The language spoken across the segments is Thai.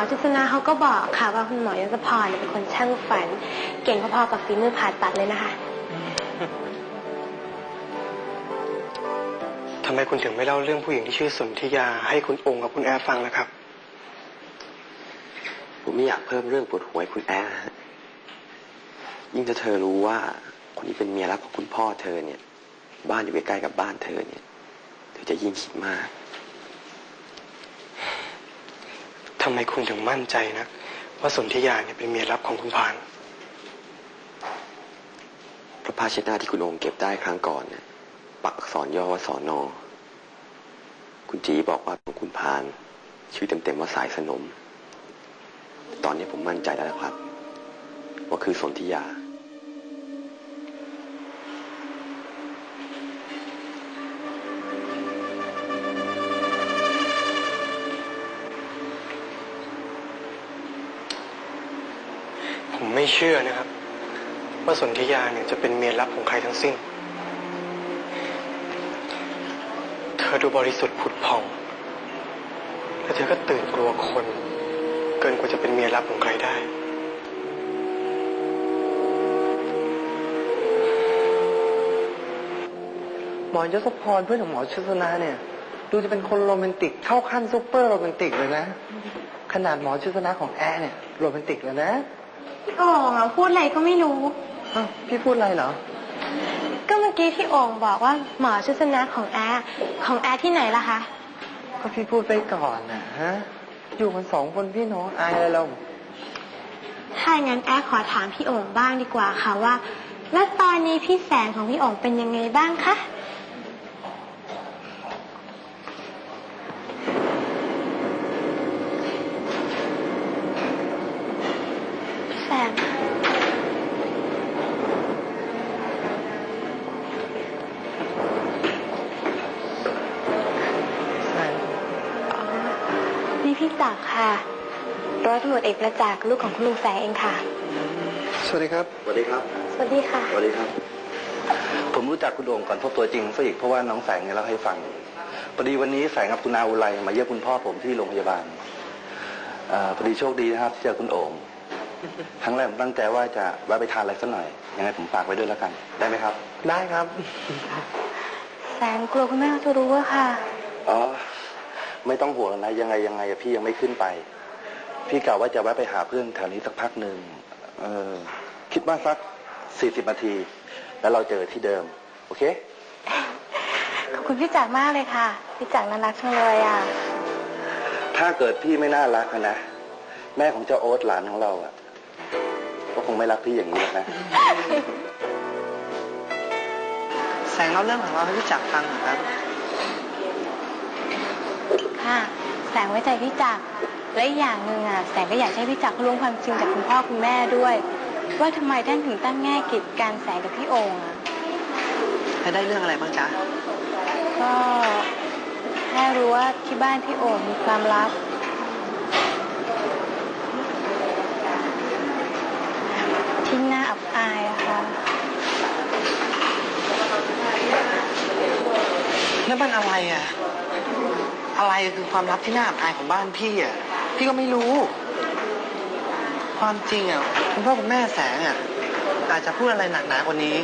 อจุษณาเขาก็บอกค่ะว่าคุณหมอยศพรเนี่ยเป็นคนช่างฝัน เก่งพอๆกับฝีมือผ่าตัดเลยนะคะทำไมคุณถึงไม่เล่าเรื่องผู้หญิงที่ชื่อสนธิยา ให้คุณองค์กับคุณแอร์ฟังล่ะครับ ผมไม่อยากเพิ่มเรื่องปวดหัวให้คุณแอร์ฮะยิ่งถ้าเธอรู้ว่า คนนี้เป็นเมียรักของคุณพ่อเธอเนี่ย บ้านอยู่ใกล้ๆกับบ้านเธอเนี่ย เธอจะยิ่งคิดมาก ทำไมคุณถึงมั่นใจนะว่าสนธิยาเนี่ยเป็นเมียรับของคุณพาน พระภาชนะที่คุณโอมเก็บได้ครั้งก่อนเนี่ยปักอักษรย่อว่าสอนอคุณจีบอกว่าของคุณพาน ชื่อเต็มๆว่าสายสนม ตอนนี้ผมมั่นใจแล้วล่ะครับ ว่าคือสนธิยา ไม่เชื่อนะครับ ว่าสนธิยาเนี่ยจะเป็นเมียรักของใครทั้งสิ้น เธอดูบริสุทธิ์ผุดผ่อง และเธอก็ตื่นกลัวคน เกินกว่าจะเป็นเมียรักของใครได้หมอยศพรเพื่อนของหมอชุสนาเนี่ย ดูจะเป็นคนโรแมนติกเข้าขั้นซุปเปอร์โรแมนติกเลยนะ ขนาดหมอชุสนาของแอร์เนี่ย โรแมนติกเลยนะ พี่โอ่งอะพูดอะไรก็ไม่รู้ อ้าวพี่พูดอะไรเหรอ ก็เมื่อกี้พี่โอ่งบอกว่าหมอชุษณะของแอร์ของแอร์ที่ไหนล่ะคะ ก็พี่พูดไปก่อนนะฮะ อยู่กันสองคนพี่น้องอายอะไรเรา ถ้าอย่างนั้นแอร์ขอถามพี่โอ่งบ้างดีกว่าค่ะว่า แล้วตอนนี้พี่แสงของพี่โอ่งเป็นยังไงบ้างคะ นี่พี่ตักค่ะร้อยตำรวจเอกประจักษ์ลูกของคุณลุงแสงเองค่ะ สวัสดีครับ สวัสดีครับ สวัสดีค่ะ สวัสดีครับ ผมรู้จักคุณโด่งก่อนพบตัวจริงซะอีกเพราะว่าน้องแสงเนี่ยเล่าให้ฟังพอดีวันนี้แสงกับคุณอาอุไรมาเยี่ยมคุณพ่อผมที่โรงพยาบาลเออพอดีโชคดีนะครับที่เจอคุณโอ่งครั้งแรกผมตั้งใจว่าจะแวะไปทานอะไรสักหน่อย ยังไงผมฝากไว้ด้วยแล้วกัน ได้ไหมครับ ได้ครับ แสงกลัวคุณแม่เขาจะรู้ว่าค่ะ อ๋อ ไม่ต้องห่วงนะยังไงยังไงอะพี่ยังไม่ขึ้นไป พี่กะว่าจะแวะไปหาเพื่อนแถวนี้สักพักหนึ่งเออคิดว่าสักสี่สิบนาที แล้วเราเจอที่เดิม โอเค ขอบคุณพี่จักรมากเลยค่ะ พี่จักรน่ารักจังเลยอะ ถ้าเกิดพี่ไม่น่ารักอะนะ แม่ของเจ้าโอ๊ตหลานของเราอะก็คงไม่รักพี่อย่างนี้หรอกนะ แสงเล่าเรื่องของเราให้พี่จักรฟังเหรอครับ ค่ะ แสงไว้ใจพี่จักรและอีกอย่างหนึ่งอะแสงก็อยากให้พี่จักรเขารู้ความจริงจากคุณพ่อคุณแม่ด้วย ว่าทำไมท่านถึงตั้งแง่กีดการแสงกับพี่โองค์อะให้ได้เรื่องอะไรบ้างจ๊ะก็แค่รู้ว่าที่บ้านพี่โองค์มีความลับ ที่น่าอับอายอะค่ะแล้วมันอะไรอะ อะไรคือความลับที่น่าอับอายของบ้านพี่อะพี่ก็ไม่รู้ ความจริงอะคุณพ่อคุณแม่แสงอะอาจจะพูดอะไรหนักหนากว่านี้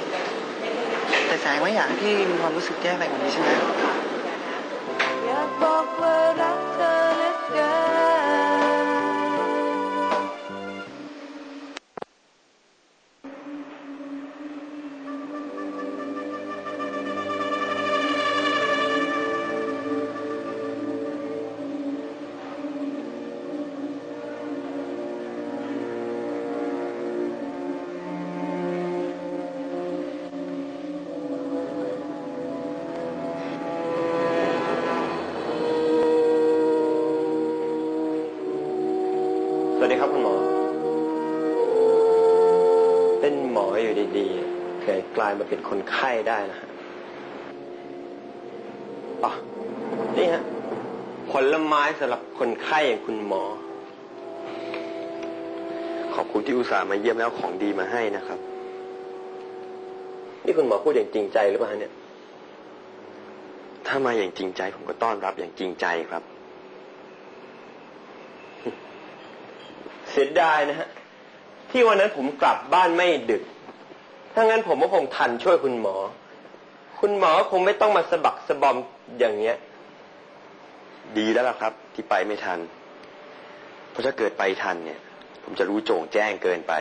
แต่แสงไม่อยากให้พี่มีความรู้สึกแย่ไปกว่านี้ใช่ไหมอยากบอกว่า เป็นหมอยู่ดีๆเกิดกลายมาเป็นคนไข้ได้นะฮะอ๋อนี่ฮะผลไม้สำหรับคนไข้อย่างคุณหมอ ขอบคุณที่อุตส่าห์มาเยี่ยมแล้วของดีมาให้นะครับ นี่คุณหมอพูดอย่างจริงใจหรือเปล่าเนี่ย ถ้ามาอย่างจริงใจ ผมก็ต้อนรับอย่างจริงใจครับ เสียดายนะฮะ ที่วันนั้นผมกลับบ้านไม่ดึก ถ้างั้นผมก็คงทันช่วยคุณหมอ คุณหมอคงไม่ต้องมาสะบักสะบอมอย่างเงี้ย ดีแล้วล่ะครับ ที่ไปไม่ทัน เพราะถ้าเกิดไปทันเนี่ย ผมจะรู้โจ่งแจ้งเกินไป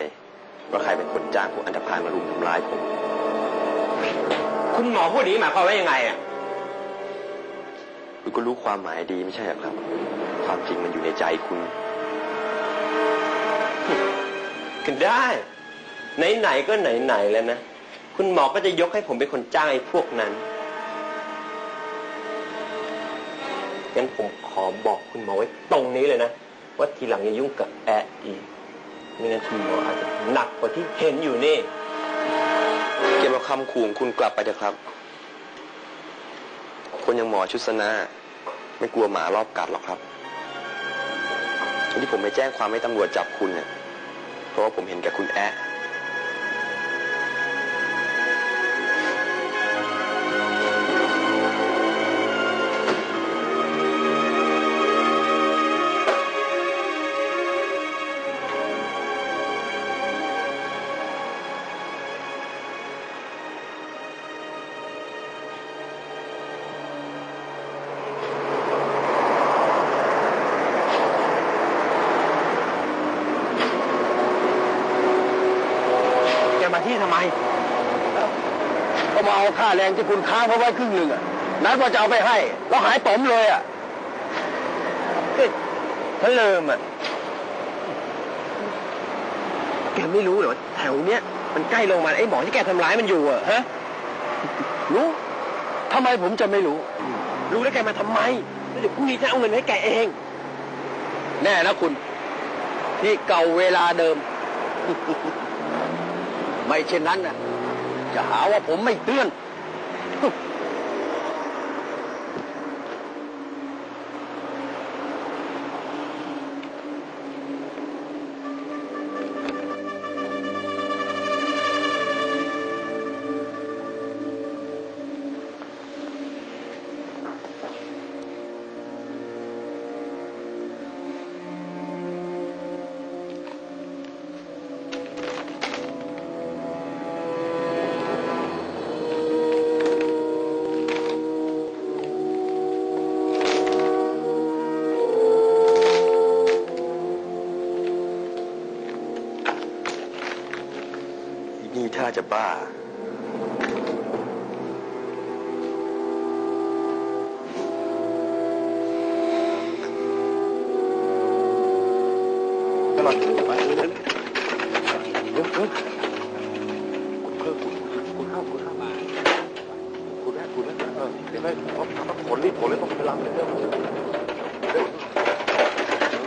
ว่าใครเป็นคนจ้างพวกอันธพาลมารุมทำร้ายผม คุณหมอพูดอย่างนี้หมายความว่ายังไงอะคุณก็รู้ความหมายดีไม่ใช่เหรอครับ ความจริงมันอยู่ในใจคุณก็ได้ ไหนๆก็ไหนๆแล้วนะ คุณหมอก็จะยกให้ผมเป็นคนจ้างไอ้พวกนั้นงั้นผมขอบอกคุณหมอไว้ตรงนี้เลยนะ ว่าทีหลังอย่ายุ่งกับแอะอีกไม่งั้นคุณหมออาจจะหนักกว่าที่เห็นอยู่นี่ เก็บเอาคำขู่ของคุณกลับไปเถอะครับ คนอย่างหมอชุดสนาไม่กลัวหมารอบกัดหรอกครับ ที่ผมไปแจ้งความให้ตำรวจจับคุณเนี่ยเพราะว่าผมเห็นแก่คุณแอะ มาที่ทำไมก็มาเอาค่าแรงที่คุณค้างเขาไว้ครึ่งหนึ่งอะนัดว่าจะเอาไปให้ แล้วหายป๋อมเลยอะฉันลืมอะ แกไม่รู้เหรอแถวเนี้ยมันใกล้โรงพยาไอ้หมอที่แกทำร้ายมันอยู่อะฮะ รู้ทำไมผมจะไม่รู้ รู้แล้วแกมาทำไมแล้วเดี๋ยวพรุ่งนี้ฉันเอาเงินให้แกเอง แน่นะคุณนี่เก่าเวลาเดิม ไม่เช่นนั้นจะหาว่าผมไม่เตือน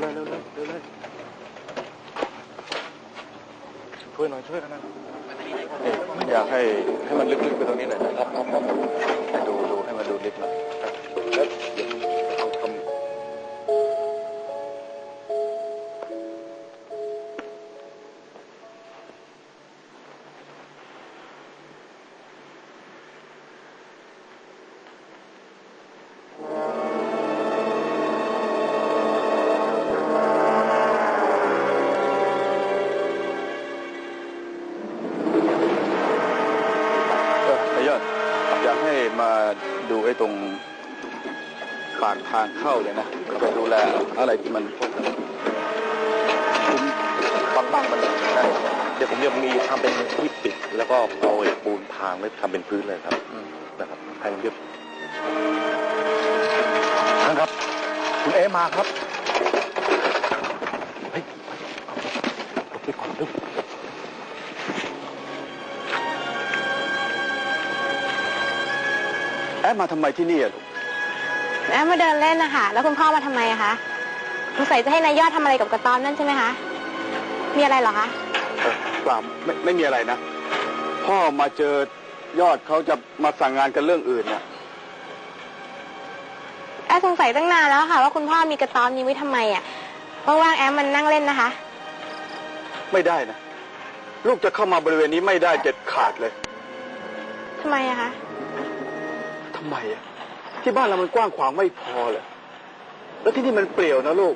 วเร็วเร็วช่วยหน่อยช่วยกันนะ อยากให้ให้มันลึกๆไปตรงนี้หน่อยนะครับครับครับให้ดูดูให้มันดูลึกหน่อย ดูไอ้ตรงปากทางเข้าเลยนะไปดูแลอะไรที่มันพวกคุมปังปังๆมันได้เดี๋ยวผมจะมีทำเป็นที่ปิด แล้วก็เอาไอ้ปูนทางไว้ทำเป็นพื้นเลยครับนะครับให้มันเรียบท่านครับ คุณเอมาครับ เฮ้ยเอาไปก่อนเร็ว อบมาทำไมที่นี่อะลูกแอมมาเดินเล่นนะคะแล้วคุณพ่อมาทำไมอะคะสงสัยจะให้นายยอดทำอะไรกับกระตอมนั่นใช่ไหมคะ มีอะไรเหรอคะ เออเปล่าไม่ไม่มีอะไรนะ พ่อมาเจอยอดเขาจะมาสั่งงานกันเรื่องอื่นเนี่ยแอมสงสัยตั้งนานแล้วค่ะ ว่าคุณพ่อมีกระต๊อบนี้ไว้ทำไมอะว่างๆแอมมันนั่งเล่นนะคะ ไม่ได้นะ ลูกจะเข้ามาบริเวณนี้ไม่ได้เด็ดขาดเลย ทำไมอะคะ ทำไมอะที่บ้านเรามันกว้างขวางไม่พอเลยแล้วที่นี่มันเปลี่ยวนะลูก